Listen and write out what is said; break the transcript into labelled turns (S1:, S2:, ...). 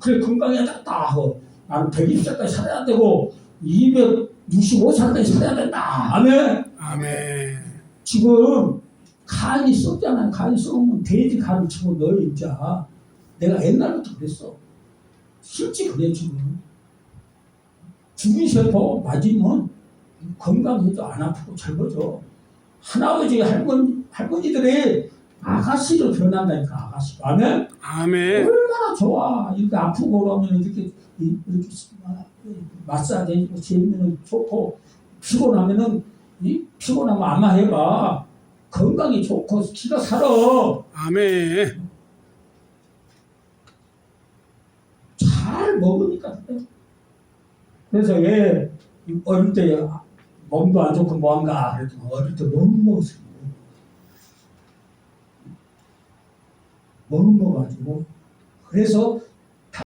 S1: 그래 건강해졌다 하고 나는 120살까지 살아야 되고 265살까지 살아야 된다. 아멘.
S2: 아멘.
S1: 지금 간이 썩잖아요. 간이 썩으면 돼지 간을 치고 넣어 인자. 내가 옛날부터 그랬어. 실제 그래 지금. 죽은 세포 맞으면 건강해도 안 아프고 젊어져. 할아버지 할머니 할머니들이 아가씨로 변한다니까 아가씨. 아멘.
S2: 아멘.
S1: 얼마나 좋아. 이렇게 아프고 그러면 이렇게 이- 이렇게 마사지 해주고 재면 좋고 피곤하면은 이 피곤하면 아마 해봐. 건강이 좋고 기가 살아.
S2: 아멘.
S1: 잘 먹으니까 그래. 그래서 왜 어릴 때 몸도 안 좋고 뭐한가 어릴 때 너무 먹었어. 너 무 먹어가지고. 그래서